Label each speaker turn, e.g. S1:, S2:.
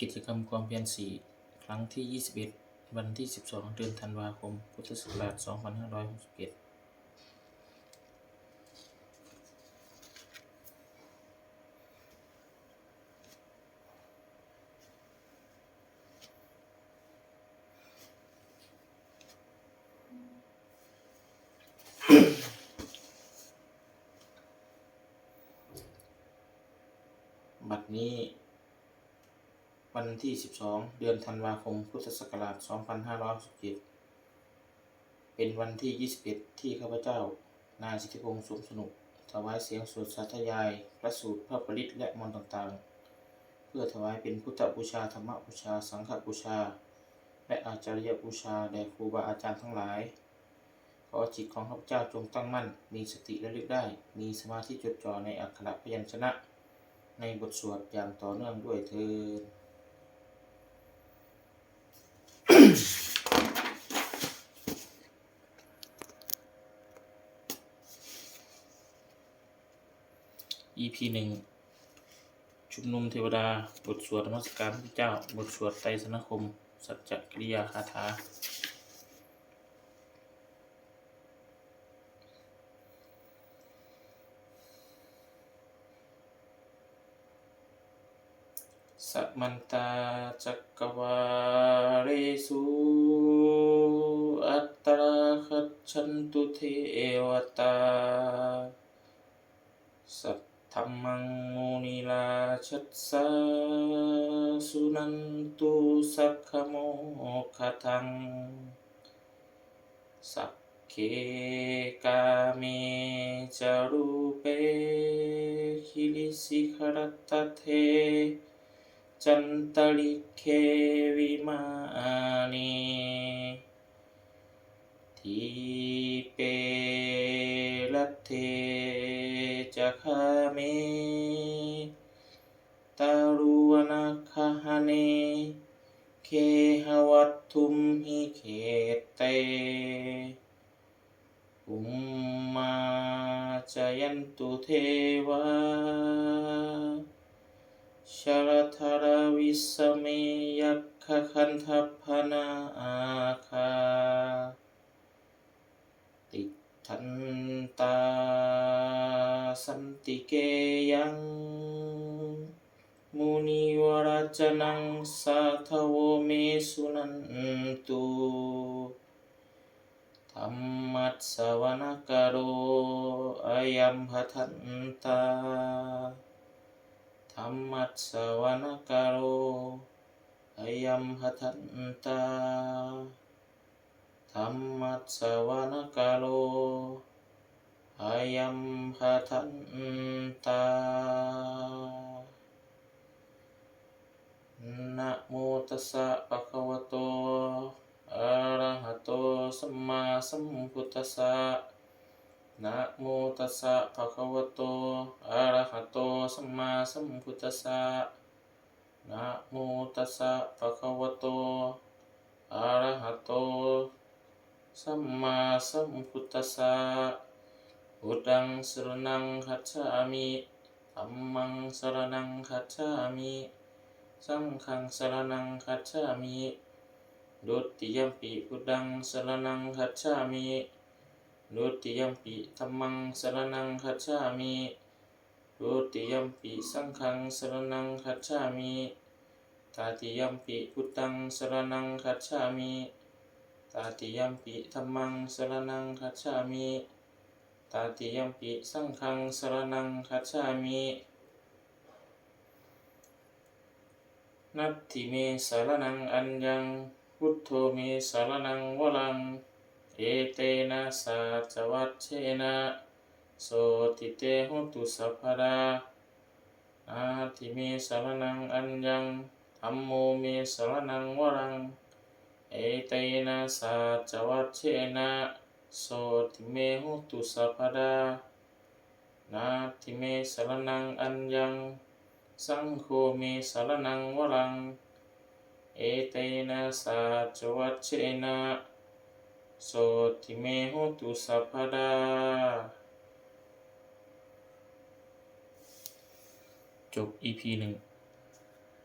S1: กิจกรรมความเพียรสี่ครั้งที่ 21 วันที่ 12 เดือนธันวาคม พุทธศักราช 2561บัดนี้ วันที่ 12 เดือนธันวาคม พุทธศักราช 2567 เป็นวันที่ 21 ที่ข้าพเจ้า นายสิทธิพงษ์สมสนุก ถวายเสียงสวดสาธยาย พระสูตร พระปริตรและมนต์ต่างๆ เพื่อถวายเป็นพุทธบูชา ธรรมบูชา สังฆบูชา และอาจารยบูชา แด่ครูบาอาจารย์ทั้งหลาย ขอจิตของข้าพเจ้าจงตั้งมั่น มีสติระลึกได้ มีสมาธิจดจ่อในอักขระพยัญชนะ ในบทสวดอย่างต่อเนื่องด้วยเถิด EP หนึ่งชุมนุมเทวดา บทสวดนมัสการพระเจ้า บทสวดไตรสนคม สัจจกิริยาคาถาสัมมันตาจักกวาเรสุอัตตราคัจฉันตุเทวตา รรมังมุนิลาชัสสะสุนันตุสักขโมคทัง สักเคกาเมจารูเปคิลิสิขรัตตเท จันตลิเควิมานีทีเปรเท คาเมตารุวนาคหเน เคหวัตทุมหิเขเต อุมมาจายันตุเทวาชรธารวิสเมยัคคคันทพพนาอาคา ติทันตา สันติเกยังมุนิวรจนังสาทโวเมสุนันตุธรรมัสสวนกโรอยัมพัทันตาธรรมัสสวนกโรอยัมหทันตาธรรมัสสวนกโรอายั มหทันตานะโมตัสสะภะคะวะโตอะระหะโตสัมมาสัมพุทธัสสะนะโมตัสสะภะคะวะโตอะระหะโตสัมมาสัมพุทธัสสะนะโมตัสสะภะคะวะโตอะระหะโตสัมมาสัมพุทธัสสะ พุทธังสรณังคัจฉามิธัมมังสรณังคัจฉามิสังฆังสรณังคัจฉามิดุติยมปิพุทธังสรณังคัจฉามิดุติยมปิธัมมังสรณังคัจฉามิดุติยมปิสังฆังสรณังคัจฉามิตาติยมปิพุทธังสรณังคัจฉามิตาติยมปิธัมมังสรณังคัจฉามิ ตาติยัมปิสังฆังสรณังคัจฉามินัตถิเมสารนังอัญญังพุทโธเมสารนังวรัง เอเตนะสาจวัชเชนะโสติเตหุตุสัพพดานาทิเมสารนังอัญญังธัมโมเมสารนังวรัง เอเตนะสาจวัชเชนะ โสติเมหุตุสัพพดา นาทิเมสารนังอัญญัง สังโฆเมสารนังวรัง เอเตนะสาจวัชเชนะโสติเมหุตุสัพพดา จบ EP หนึ่ง